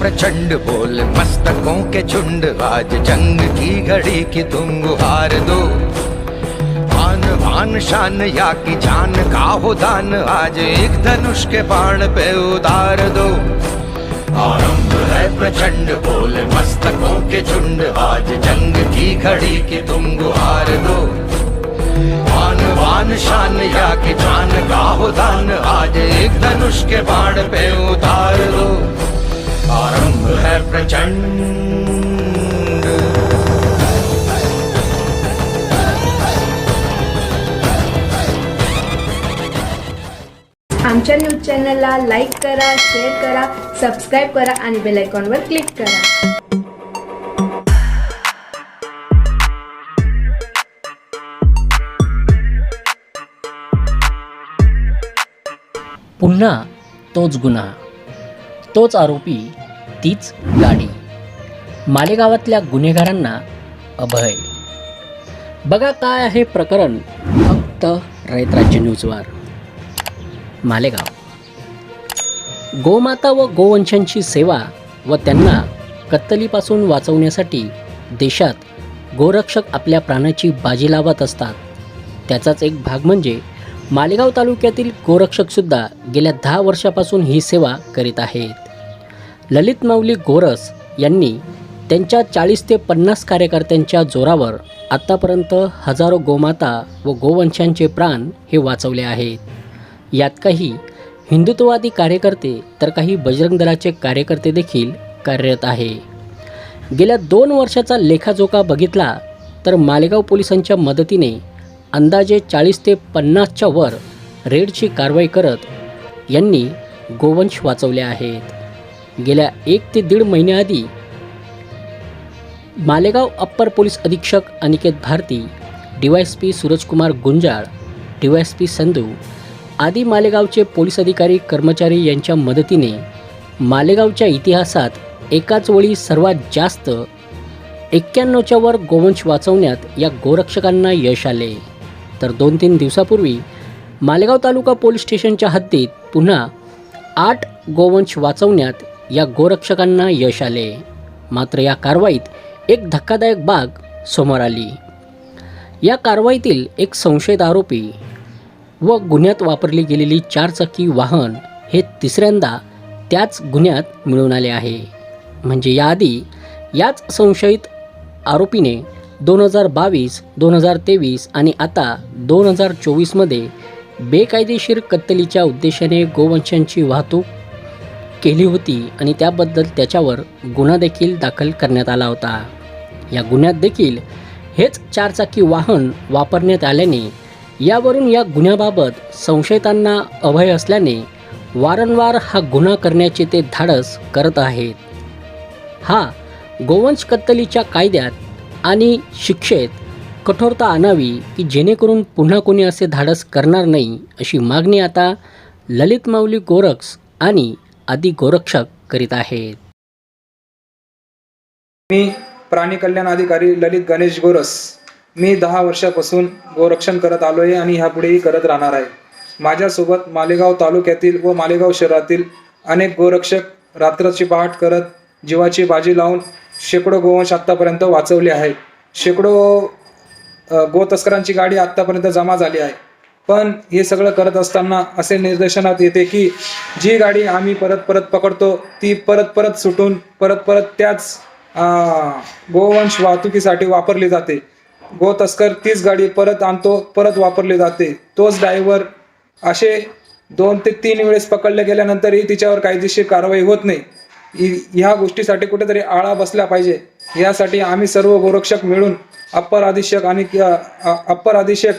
प्रचंड बोल मस्तकों के झुंड। आज जंग की घड़ी की तुम हार दो। आन आन शान या की जान का हो दान आज एक धनुष के बाण पे उतार दो। आरंभ है प्रचंड बोल मस्तकों के झुंड। आज जंग की घड़ी की तुम हार दो। आन बान शान या की जान का हो दान आज एक धनुष के बाण पे उतार दो। प्रचंड. आमच्या न्यूज चॅनलला लाईक करा शेअर करा सबस्क्राईब करा आणि बेल आयकॉनवर क्लिक करा. पुन्हा तोच गुन्हा तोच आरोपी तीच गाडी. मालेगावातल्या गुन्हेगारांना अभय. बघा काय आहे प्रकरण फक्त रयतराज्य न्यूजवर. मालेगाव. गोमाता व गोवंशांची सेवा व त्यांना कत्तलीपासून वाचवण्यासाठी देशात गोरक्षक आपल्या प्राणाची बाजी लावत असतात. त्याचाच एक भाग म्हणजे मालेगाव तालुक्यातील गोरक्षकसुद्धा गेल्या दहा वर्षापासून ही सेवा करीत आहेत. ललित माऊली गोरस यांनी त्यांच्या चाळीस ते पन्नास कार्यकर्त्यांच्या जोरावर आत्तापर्यंत हजारो गोमाता व गोवंशांचे प्राण हे वाचवले आहेत. यात काही हिंदुत्ववादी कार्यकर्ते तर काही बजरंग दलाचे कार्यकर्ते देखील कार्यरत आहे. गेल्या दोन वर्षाचा लेखाजोखा बघितला तर मालेगाव पोलिसांच्या मदतीने अंदाजे चाळीस ते पन्नासच्या वर रेडची कारवाई करत यांनी गोवंश वाचवले आहेत. गेल्या एक ते दीड महिन्याआधी मालेगाव अप्पर पोलीस अधीक्षक Aniket Bharati D Y S P Surajkumar Gunjal D Y S P Sandhu आदी मालेगावचे पोलीस अधिकारी कर्मचारी यांच्या मदतीने मालेगावच्या इतिहासात एकाच वेळी सर्वात जास्त एक्क्याण्णवच्या वर गोवंश वाचवण्यात या गोरक्षकांना यश आले. तर दोन तीन दिवसापूर्वी मालेगाव तालुका पोलीस स्टेशनच्या हद्दीत पुन्हा आठ गोवंश वाचवण्यात या गोरक्षकांना यश आले. मात्र या कारवाईत एक धक्कादायक बाग समोर आली. या कारवाईतील एक संशयित आरोपी व गुन्ह्यात वापरली गेलेली चारचाकी वाहन हे तिसऱ्यांदा त्याच गुन्ह्यात मिळून आले आहे. म्हणजे याआधी याच संशयित आरोपीने दोन हजार बावीस दोन हजार तेवीस आणि आता दोन हजार चोवीसमध्ये बेकायदेशीर कत्तलीच्या उद्देशाने गोवंशांची वाहतूक केली होती आणि त्याबद्दल त्याच्यावर गुन्हा देखील दाखल करण्यात आला होता. या गुन्ह्यात देखील हेच चारचाकी वाहन वापरण्यात आल्याने यावरून या गुन्ह्याबाबत संशयितांना अभय असल्याने वारंवार हा गुन्हा करण्याचे ते धाडस करत आहेत. हा गोवंश कत्तलीच्या कायद्यात आणि शिक्षेत कठोरता आणावी की जेणेकरून पुन्हा कोणी असे धाडस करणार नाही अशी मागणी आता ललित माऊली गोरक्स आणि आदी गोरक्षक करीत आहेत. मी प्राणी कल्याण अधिकारी ललित गणेश गोरस. मी दहा वर्षापासून गोरक्षण करत आलो आहे आणि ह्यापुढेही करत राहणार आहे. माझ्यासोबत मालेगाव तालुक्यातील व मालेगाव शहरातील अनेक गोरक्षक रात्राची पहाट करत जीवाची बाजी लावून शेकडो गोवंश आत्तापर्यंत वाचवले आहे शेकडो गो गोतस्करांची गाडी आत्तापर्यंत जमा झाली आहे. पण हे सगळं करत असताना असे निर्देशनात येते की जी गाडी आम्ही परत परत पकडतो ती परत परत सुटून परत परत त्याच गोवंश वाहतुकीसाठी वापरली जाते. गो तस्कर तीच गाडी परत आणतो परत वापरली जाते. तोच ड्रायव्हर असे दोन ते तीन वेळेस पकडले गेल्यानंतरही तिच्यावर कायदेशीर कारवाई होत नाही. ह्या गोष्टीसाठी कुठेतरी आळा बसला पाहिजे. यासाठी आम्ही सर्व गोरक्षक मिळून अप्पर अधीक्षक आणि अप्पर अधीक्षक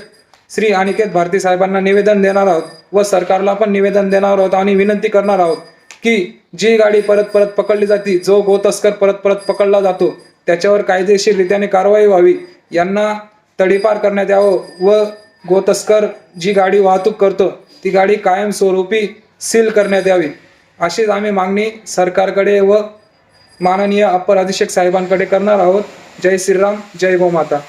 श्री अनिकेत भारती साहेबांना निवेदन देणार आहोत व सरकारला पण निवेदन देणार आहोत आणि विनंती करणार आहोत की जी गाडी परत परत पकडली जाते जो गो तस्कर परत परत पकडला जातो त्याच्यावर कायदेशीररित्याने कारवाई व्हावी यांना तडीपार करण्यात यावं व गो तस्कर जी गाडी वाहतूक करतो ती गाडी कायमस्वरूपी सील करण्यात यावी. अशीच आम्ही मागणी सरकारकडे व माननीय अप्पर अधीक्षक साहेबांकडे करणार आहोत. जय श्रीराम जय गोमाता.